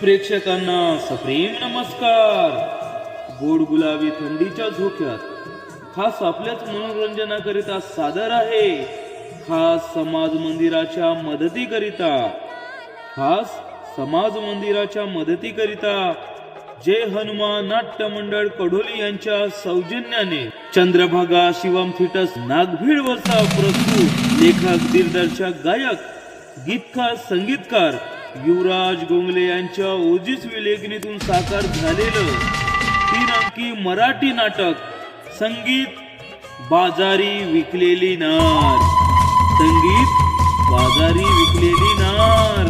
प्रेक्षकांना सप्रेम नमस्कार. गोड गुलाबी थंडीच्या झोक्यात खास आपल्याच मनोरंजनाकरिता सादर आहे. खास समाज मंदिराच्या मदतीकरिता. खास समाज मंदिराच्या मदतीकरिता जय हनुमान नाट्य मंडळ कडोली यांच्या सौजन्याने चंद्रभागा शिवम थिटस नागभीड वरचा प्रस्तुत लेखक दिग्दर्शक गायक गीतकार संगीतकार युवराज गोंगले यांच्या ओजीस लेखणीतून साकार झालेलं तीन अंकी मराठी नाटक संगीत बाजारी विकलेली नार. संगीत बाजारी विकलेली नार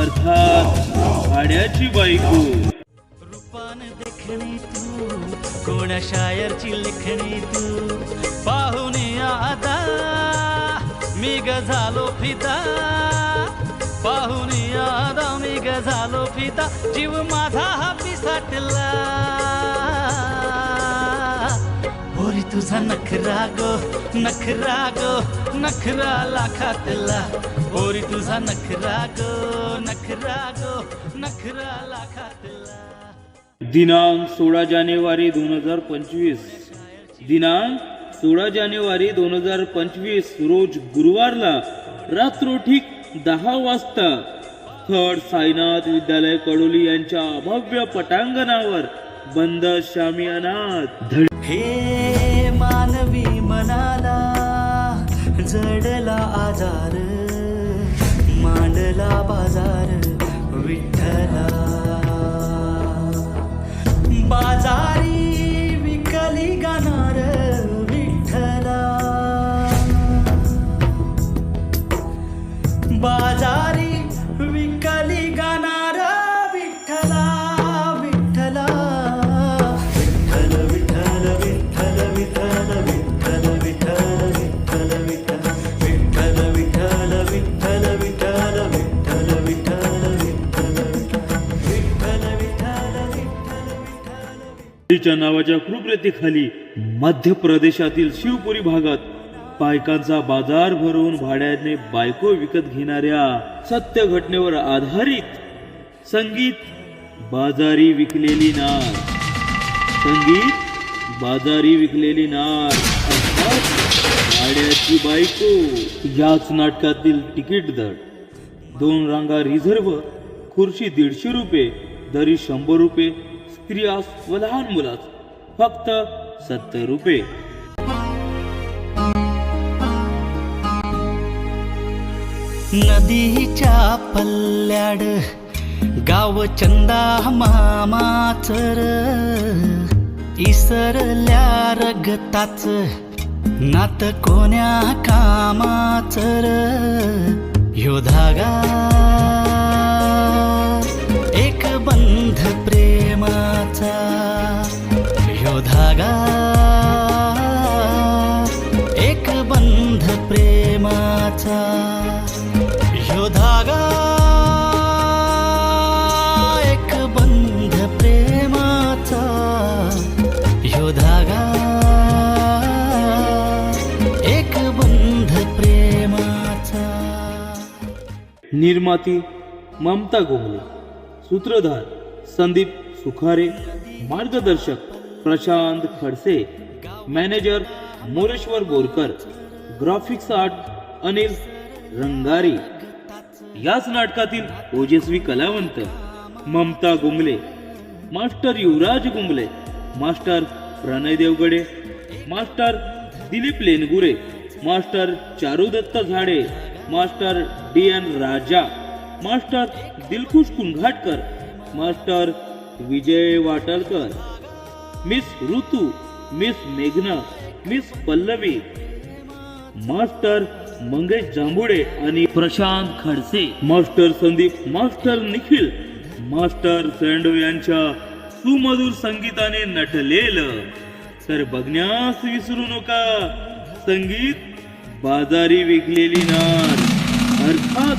अर्थात भाड्याची बायको. रूपान देखणी तू कोणा शायरची लेखणी तू? पाहून आता मी ग झालो फिदा पाहून झालो फिदा जीव माझा हा पिसाटला पोरी तुझा नखरा गो नखरा गो नखरा लाखातला. पोरी तुझा नखरा गो नखरा गो नखरा लाखातला. दिनांक सोळा जानेवारी दोन हजार पंचवीस. दिनांक सोळा जानेवारी दोन हजार पंचवीस रोज गुरुवारला रात्र ठीक दहा वाजता खड साईनाथ विद्यालय कडोली यांच्या अभव्य पटांगणावर बंद शामियानात धड हे मानवी मनाला जडला आजार विठ्ठल नावाच्या कृपरेतीखाली मध्य प्रदेशातील शिवपुरी भागात बायकांचा बाजार भरवून भाड्याने बायको विकत घेणाऱ्या सत्य घटनेवर आधारित संगीत बाजारी विकलेली नार. संगीत बाजारी विकलेली नार. भाड्याची बायको. याच नाटकातील तिकीट दर. दोन रांगा रिझर्व खुर्ची दीडशे रुपये दरी शंभर रुपये स्त्रियास व लहान मुलास फक्त सत्तर रुपये. नदीच्या पल्ल्याड गाव चंदा मामाचर इसरल्या रगताच नात कोण्या कामाचर ह्यो धागा. एक बंध निर्माती ममता गोमले सूत्रधार संदीप सुखारे। मार्गदर्शक Prashant Khadse. Manager Moreshwar Borkar. Graphics art Anil Rangari. याच नाटकातील ओजस्वी कलावंत Mamata Gungle. Master Yuvraj Gungle. Master Pranay Devgade. Master Dilip Lengure. Master Charudatta Zade. Master D N Raja master Dilkhush Kunghatkar master Vijay Watalkar miss Ritu miss मेघना miss Pallavi master Mangesh Jambhude आणि Prashant Khadse. Master Sandeep master Nikhil master Sando यांच्या सुमधुर संगीताने नटलेलं. तर बघण्यास विसरू नका संगीत बाजारी विकलेली नार अर्थात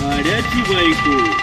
भाड्याची बायको.